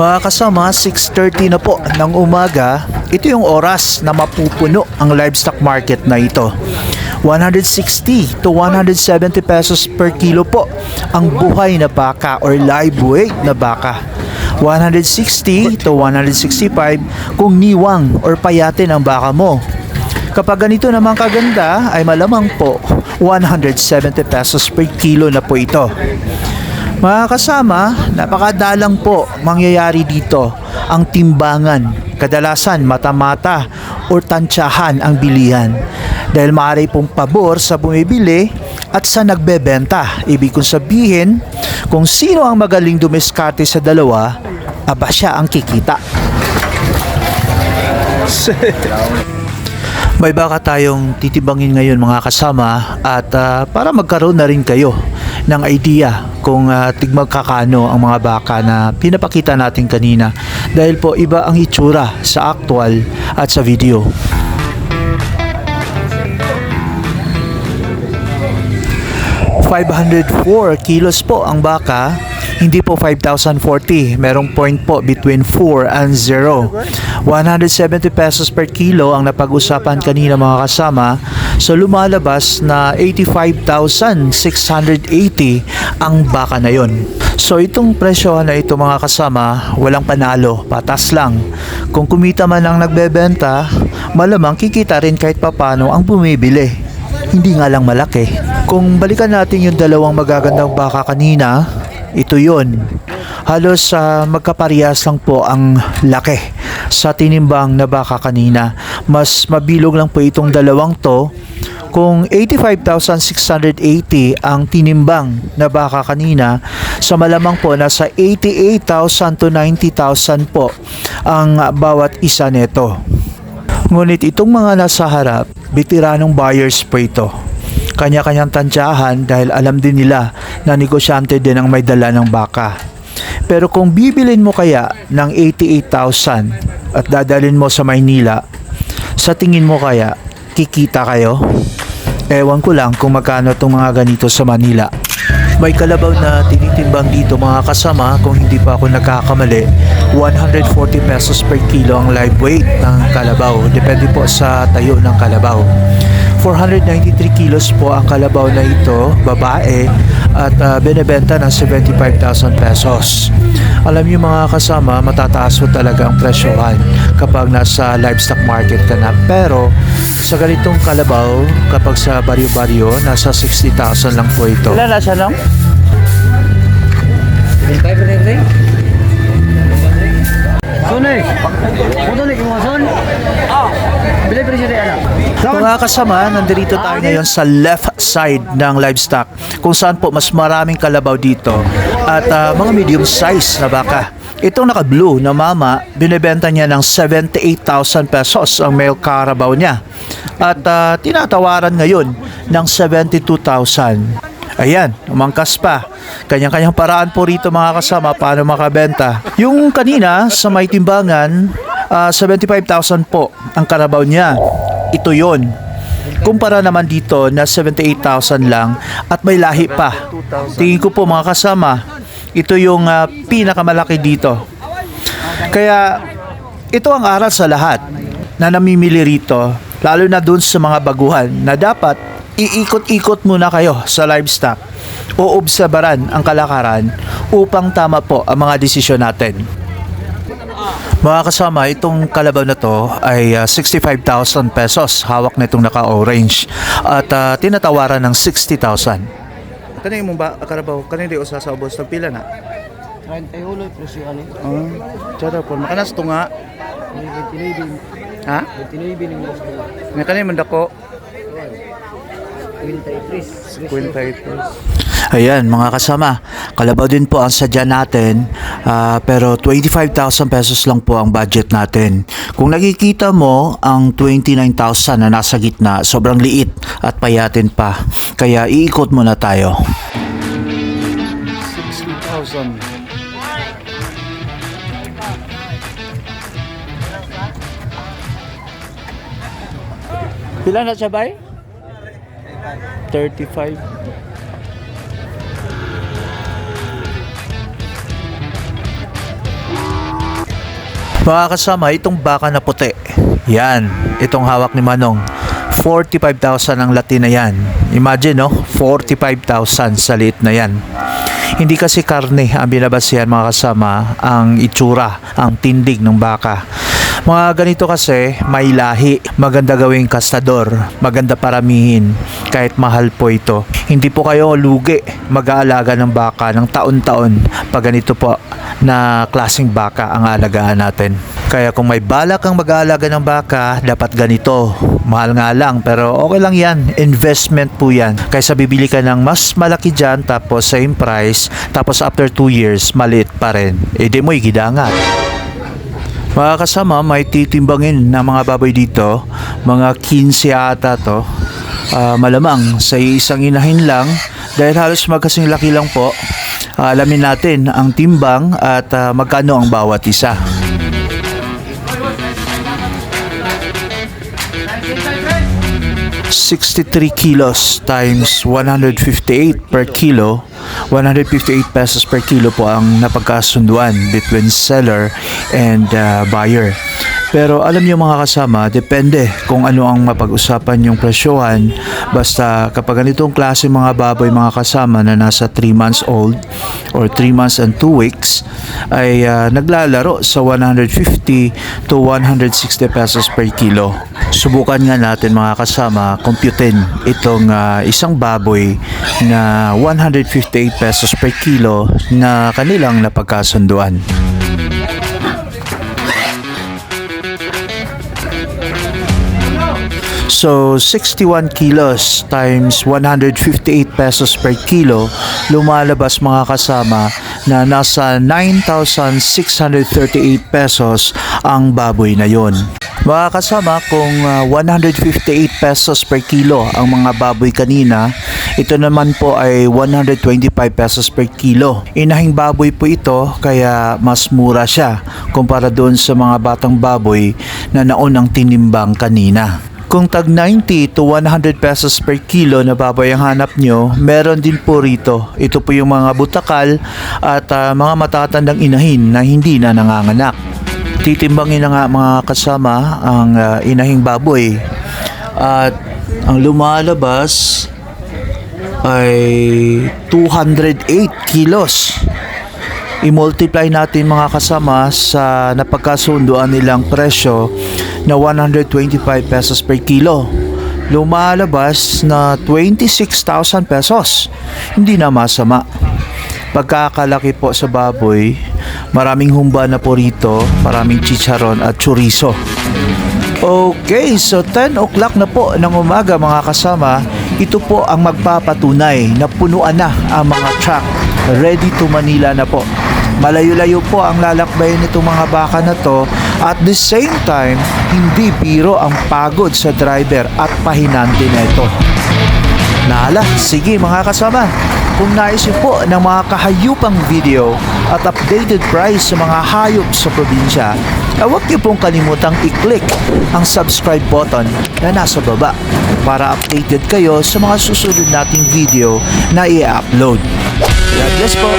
Mga kasama, 6.30 na po ng umaga, ito yung oras na mapupuno ang livestock market na ito. 160 to 170 pesos per kilo po ang buhay na baka or live weight na baka. 160 to 165 kung niwang or payatin ang baka mo. Kapag ganito naman kaganda ay malamang po 170 pesos per kilo na po ito. Mga kasama, napakadalang po mangyayari dito ang timbangan. Kadalasan mata-mata o tansyahan ang bilihan. Dahil maaari pong pabor sa bumibili at sa nagbebenta. Ibig kong sabihin, kung sino ang magaling dumiskarte sa dalawa, aba siya ang kikita. May baka tayong titibangin ngayon mga kasama at ah, para magkaroon na rin kayo ng idea kung uh, tigmagkakano ang mga baka na pinapakita natin kanina dahil po iba ang itsura sa actual at sa video. ...504 kilos po ang baka hindi po 5,040. Merong point po between 4 and 0. 170 pesos per kilo ang napag-usapan kanina mga kasama. So lumalabas na 85,680 ang baka na yon. So itong presyo na ito mga kasama, walang panalo, patas lang. Kung kumita man ang nagbebenta, malamang kikita rin kahit papano ang bumibili. Hindi nga lang malaki. Kung balikan natin yung dalawang magagandang baka kanina, ito yon. Halos uh, magkaparehas lang po ang laki sa tinimbang na baka kanina. Mas mabilog lang po itong dalawang to. Kung 85,680 ang tinimbang na baka kanina, sa malamang po nasa 88,000 to 90,000 po ang bawat isa nito. Ngunit itong mga nasa harap, bitiranong buyers po ito kanya-kanyang tansyahan dahil alam din nila na negosyante din ang may dala ng baka. Pero kung bibilin mo kaya ng 88,000 at dadalhin mo sa Maynila, sa tingin mo kaya kikita kayo? Ewan ko lang kung magkano itong mga ganito sa Manila. May kalabaw na tinitimbang dito mga kasama kung hindi pa ako nagkakamali 140 pesos per kilo ang live weight ng kalabaw depende po sa tayo ng kalabaw 493 kilos po ang kalabaw na ito, babae, at uh, binebenta ng 75,000 pesos. Alam niyo mga kasama, matataas po talaga ang presyohan kapag nasa livestock market ka na. Pero sa ganitong kalabaw, kapag sa baryo-baryo, nasa 60,000 lang po ito. Wala na siya lang? Sunay. Sunay mo son. Ah. Bili pa rin siya anak. Mga kasama, nandito tayo ngayon sa left side ng livestock kung saan po mas maraming kalabaw dito at ah, mga medium size na baka. Itong naka-blue na mama, binebenta niya ng 78,000 pesos ang male carabao niya. At ah, tinatawaran ngayon ng 72,000. Ayan, umangkas pa. Kanyang-kanyang paraan po rito mga kasama paano makabenta. Yung kanina sa may timbangan, ah, 75,000 po ang karabaw niya. Ito yon. Kumpara naman dito na 78,000 lang at may lahi pa. Tingin ko po mga kasama, ito yung ah, pinakamalaki dito. Kaya ito ang aral sa lahat na namimili rito, lalo na dun sa mga baguhan na dapat iikot-ikot muna kayo sa livestock o obserbaran ang kalakaran upang tama po ang mga desisyon natin. Mga kasama, itong kalabaw na to ay ah, 65,000 pesos. Hawak na itong naka-orange. At ah, tinatawaran ng 60,000. Kanina mo ba, karabaw, kanina di usa sa ubos, nagpila na? 30 ulo plus yung ano. Oo. Tsada po, makanas to nga. Ha? 29 bining mas ko. Nga kanina man dako. 23. Ayan mga kasama, kalabaw din po ang sadya natin ah, pero 25,000 pesos lang po ang budget natin. Kung nakikita mo ang 29,000 na nasa gitna, sobrang liit at payatin pa. Kaya iikot muna tayo. 60,000. Pila na siya bay? 35. Mga kasama, itong baka na puti. Yan, itong hawak ni Manong. 45,000 ang lati yan. Imagine, no? 45,000 sa liit na yan. Hindi kasi karne ang binabasihan mga kasama, ang itsura, ang tindig ng baka. Mga ganito kasi, may lahi, maganda gawing kastador, maganda paramihin, kahit mahal po ito. Hindi po kayo lugi mag-aalaga ng baka ng taon-taon pag ganito po na klaseng baka ang alagaan natin. Kaya kung may balak kang mag-aalaga ng baka, dapat ganito. Mahal nga lang, pero okay lang yan. Investment po yan. Kaysa bibili ka ng mas malaki dyan, tapos same price, tapos after 2 years, maliit pa rin. E di mo igidangat. Mga kasama, may titimbangin na mga baboy dito. Mga 15 ata to. Ah, malamang sa isang inahin lang dahil halos magkasing laki lang po. Ah, alamin natin ang timbang at ah, magkano ang bawat isa. 63 kilos times 158 per kilo 158 pesos per kilo po ang napagkasunduan between seller and uh, buyer pero alam niyo mga kasama, depende kung ano ang mapag-usapan yung presyohan. Basta kapag ganitong klase mga baboy mga kasama na nasa 3 months old or 3 months and 2 weeks ay ah, naglalaro sa 150 to 160 pesos per kilo. Subukan nga natin mga kasama, computein itong ah, isang baboy na 158 pesos per kilo na kanilang napagkasunduan. So, 61 kilos times 158 pesos per kilo, lumalabas mga kasama na nasa 9,638 pesos ang baboy na yon. Mga kasama, kung ah, 158 pesos per kilo ang mga baboy kanina, ito naman po ay 125 pesos per kilo. Inahing baboy po ito kaya mas mura siya kumpara doon sa mga batang baboy na naunang tinimbang kanina. Kung tag 90 to 100 pesos per kilo na baboy ang hanap nyo, meron din po rito. Ito po yung mga butakal at ah, mga matatandang inahin na hindi na nanganganak. Titimbangin na nga mga kasama ang ah, inahing baboy. At ang lumalabas ay 208 kilos i-multiply natin mga kasama sa napagkasunduan nilang presyo na 125 pesos per kilo. Lumalabas na 26,000 pesos. Hindi na masama. Pagkakalaki po sa baboy, maraming humba na po rito, maraming chicharon at chorizo. Okay, so 10 o'clock na po ng umaga mga kasama, ito po ang magpapatunay na punuan na ang mga truck. Ready to Manila na po. Malayo-layo po ang lalakbayin nitong mga baka na to at the same time, hindi biro ang pagod sa driver at pahinante na ito. Nala, sige mga kasama. Kung nais niyo po ng mga kahayupang video at updated price sa mga hayop sa probinsya, ay huwag niyo pong kalimutang i-click ang subscribe button na nasa baba para updated kayo sa mga susunod nating video na i-upload. God bless po!